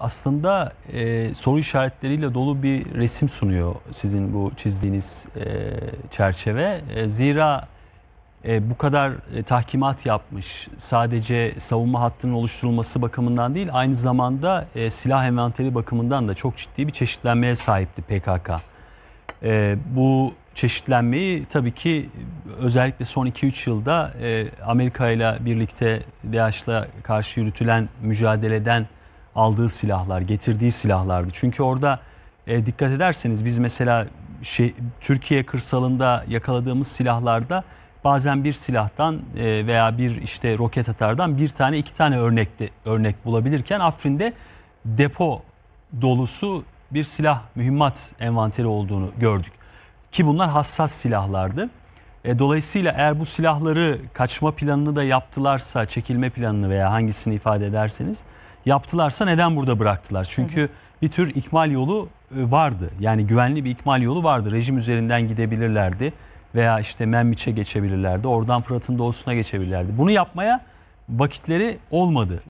aslında e, soru işaretleriyle dolu bir resim sunuyor sizin bu çizdiğiniz e, çerçeve. E, zira e, bu kadar e, tahkimat yapmış sadece savunma hattının oluşturulması bakımından değil aynı zamanda e, silah envanteri bakımından da çok ciddi bir çeşitlenmeye sahipti PKK. E, bu çeşitlenmeyi tabii ki özellikle son 2-3 yılda e, Amerika ile birlikte DAEŞ'la karşı yürütülen mücadeleden aldığı silahlar, getirdiği silahlardı. Çünkü orada e, dikkat ederseniz biz mesela şey, Türkiye kırsalında yakaladığımız silahlarda bazen bir silahtan e, veya bir işte roket atardan bir tane iki tane örnekte örnek bulabilirken Afrin'de depo dolusu bir silah mühimmat envanteri olduğunu gördük. Ki bunlar hassas silahlardı. E, dolayısıyla eğer bu silahları kaçma planını da yaptılarsa, çekilme planını veya hangisini ifade ederseniz yaptılarsa neden burada bıraktılar? Çünkü bir tür ikmal yolu e, vardı. Yani güvenli bir ikmal yolu vardı. Rejim üzerinden gidebilirlerdi veya işte Memmiç'e geçebilirlerdi. Oradan Fırat'ın doğusuna geçebilirlerdi. Bunu yapmaya vakitleri olmadı.